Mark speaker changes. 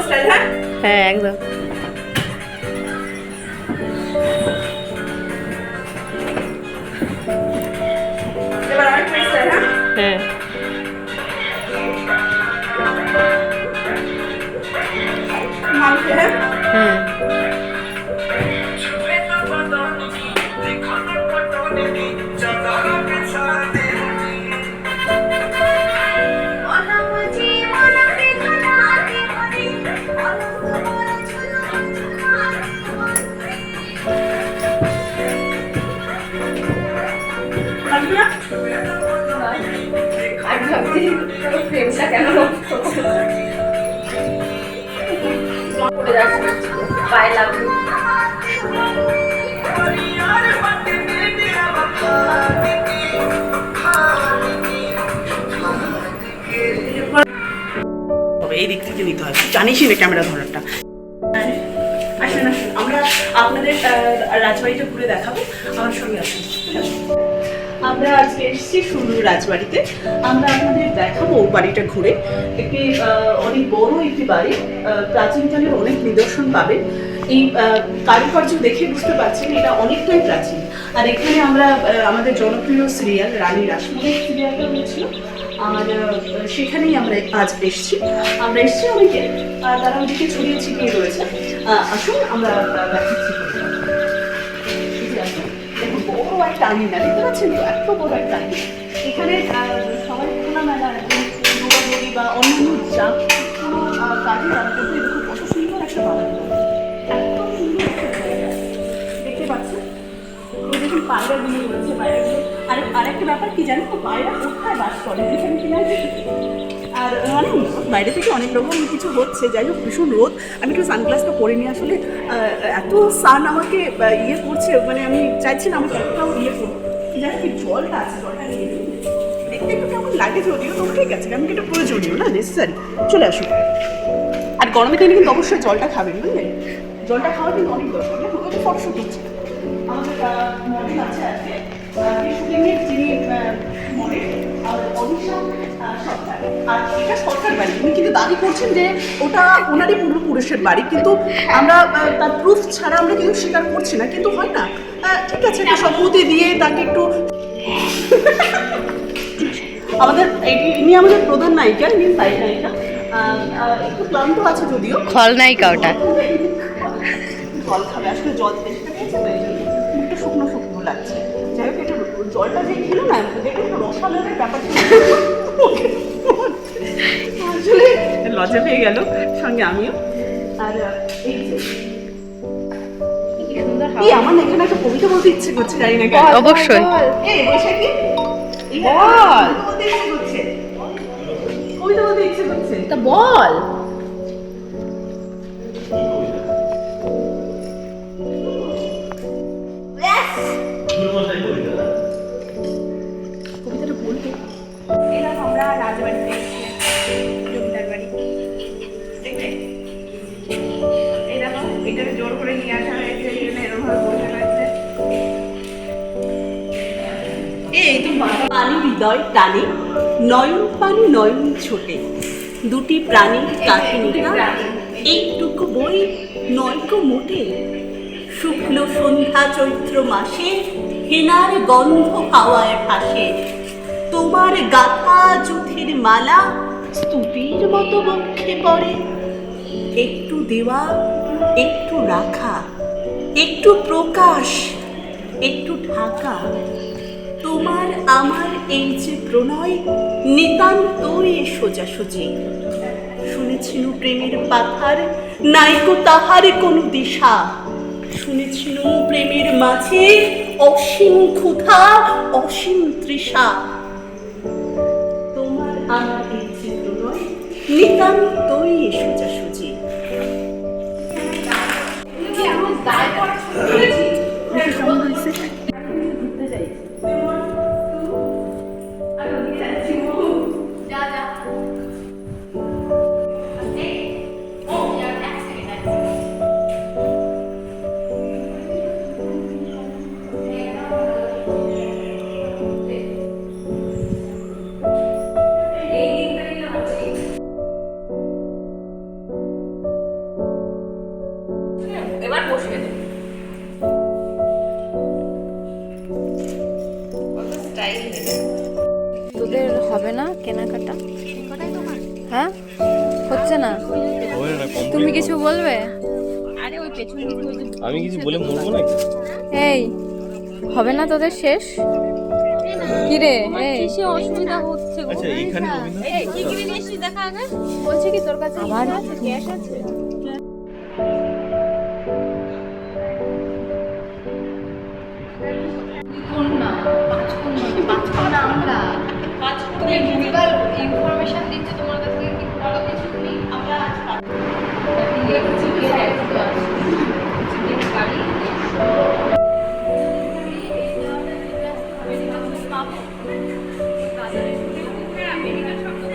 Speaker 1: Style হ্যাঁ
Speaker 2: হ্যাঁ একদম
Speaker 1: এবার আমার টুইস্ট স্টাইল হ্যাঁ
Speaker 2: হ্যাঁ
Speaker 1: মামকে হ্যাঁ
Speaker 2: হ্যাঁ
Speaker 3: আমি
Speaker 1: এই দিক থেকে নিতে হয় জানিসই না ক্যামেরা ধরাটা। আসেন আসেন, আমরা আপনাদের রাজবাড়িটা ঘুরে দেখাবো। আমার সঙ্গে আসুন। আমরা আজকে এসেছি সুন্দর রাজবাড়িতে। আমরা আপনাদের দেখাবো বাড়িটা ঘুরে। একটি অনেক বড় একটি বাড়ি প্রাচীনকালের অনেক নিদর্শন পাবেন এই কারুকার্য দেখে বুঝতে পারছেন এটা অনেকটাই প্রাচীন। আর এখানে আমরা আমাদের জনপ্রিয় সিরিয়াল, রানী রাসমণি সিরিয়ালটা হয়েছিল আর সেখানেই আমরা আজ এসেছি। আমরা এসেছি অনেকে তারা ওদিকে ছড়িয়ে ছিটিয়ে রয়েছে। আসুন, আমরা একটা আঙিনা দেখতে পাচ্ছেন তো? এত বড় একটা এখানে সবাই খোলা মেলা দৌড়াদৌড়ি বা অন্যান্য যা কোনো কাজে একটা সুন্দর দেখতে পাচ্ছেন? ওই দেখুন পায়রাগুলো। আর, আরেকটা ব্যাপার কি জানেন তো? পায়রা কোথায় বাস করে? যেখানে কিনা আর মানে বাইরে থেকে অনেক রকম কিছু হচ্ছে। যাই হোক, ভীষণ রোদ। আমি একটু সানগ্লাসটা পরে নিয়ে আসলে। এত সান আমাকে ইয়ে করছে মানে আমি চাইছি না আমাকে একটাও ইয়ে করব যাই হোক জলটা আছে দেখতে একটু কেমন লাগে যদিও তো ঠিক আছে কি এটা প্রয়োজনীয় না নেসেসারি চলে আসুন। আর গরমের দিনে কিন্তু অবশ্যই জলটা খাবেন, বুঝলেন? জলটা খাওয়া কিন্তু অনেক দরকার। হচ্ছে আমাদের মডেল আর সরকার। আর এটা সরকার বাড়ি। উনি কিন্তু দাবি করছেন যে ওটা ওনারই পূর্বপুরুষের বাড়ি কিন্তু আমরা তার প্রুফ ছাড়া আমরা কিন্তু স্বীকার করছি না কিন্তু হয় না। ঠিক আছে একটা সম্মতি দিয়ে তাকে একটু আমাদের ইনি আমাদের প্রধান নায়িকা ইনি সাইড নায়িকা। একটু ক্লান্ত আছে যদিও।
Speaker 2: খলনায়িকা ওটা।
Speaker 1: জল খাবে আসলে জল একটু শুকনো শুকনো লাগছে। যাই হোক জলটা যে খেলো না দেখে একটু রসালের ব্যাপার ছিল। আসলে লজ্জা পেয়ে গেল সঙ্গে আমিও। আর এই যে
Speaker 3: কি
Speaker 1: আমার না এখানে একটা কবিতা বলতে ইচ্ছে করছে জানি না কেন।
Speaker 2: অবশ্যই।
Speaker 1: এই বৈশাখী
Speaker 3: বল।
Speaker 1: কবিতা বলতে ইচ্ছে করছে। কবিতা বলতে ইচ্ছে করছে।
Speaker 3: তা বল।
Speaker 1: কবিতাটা
Speaker 3: করে নিয়ে আসা হয়েছে এই জন্য এরকমভাবে বসে রয়েছে
Speaker 1: এই তো পানি হৃদয় টানে নয়ন পানি, নয়ন ছোটে। দুটি প্রাণী কাহিনীটা এইটুকু বই, নয়কো মোটে। শুক্ল সন্ধ্যা চৈত্র মাসে হেনার গন্ধ হাওয়ায় ভাসে। তোমার গাথা যুথের মালা, স্তুতির মতো বক্ষে পড়ে। একটু দেওয়া, একটু রাখা, একটু প্রকাশ, একটু ঢাকা। তোমার আমার এই যে প্রণয়, নিতান্তই সোজাসুজি। শুনেছিল প্রেমের পাথার নাইকো তাহার কোনো দিশা। শুনেছিল প্রেমের মাঝে অসীম ক্ষুধা, অসীম তৃষা। তোমার আমার এই যে প্রণয়, নিতান্তই সোজাসুজি।
Speaker 3: কি এবার বসিয়ে দেবো? তোদের হবে না কেনাকাটা? হ্যাঁ। হচ্ছে না? তুমি কিছু বলবে?
Speaker 4: আমি কিছু বলে মরবো না
Speaker 3: এই হবে না তোদের শেষ? কিরে কিসে
Speaker 5: অসুবিধা হচ্ছে
Speaker 4: ক্যাশ
Speaker 5: আছে? না পাঁচকুন নয়
Speaker 3: পাঁচকুন আমরা তুমি ভুলবার ইনফরমেশন দিচ্ছে তোমার কাছ থেকে কি ভালো কিছু নেই আমরা আজ চিকেন কারি আমেরিকার সব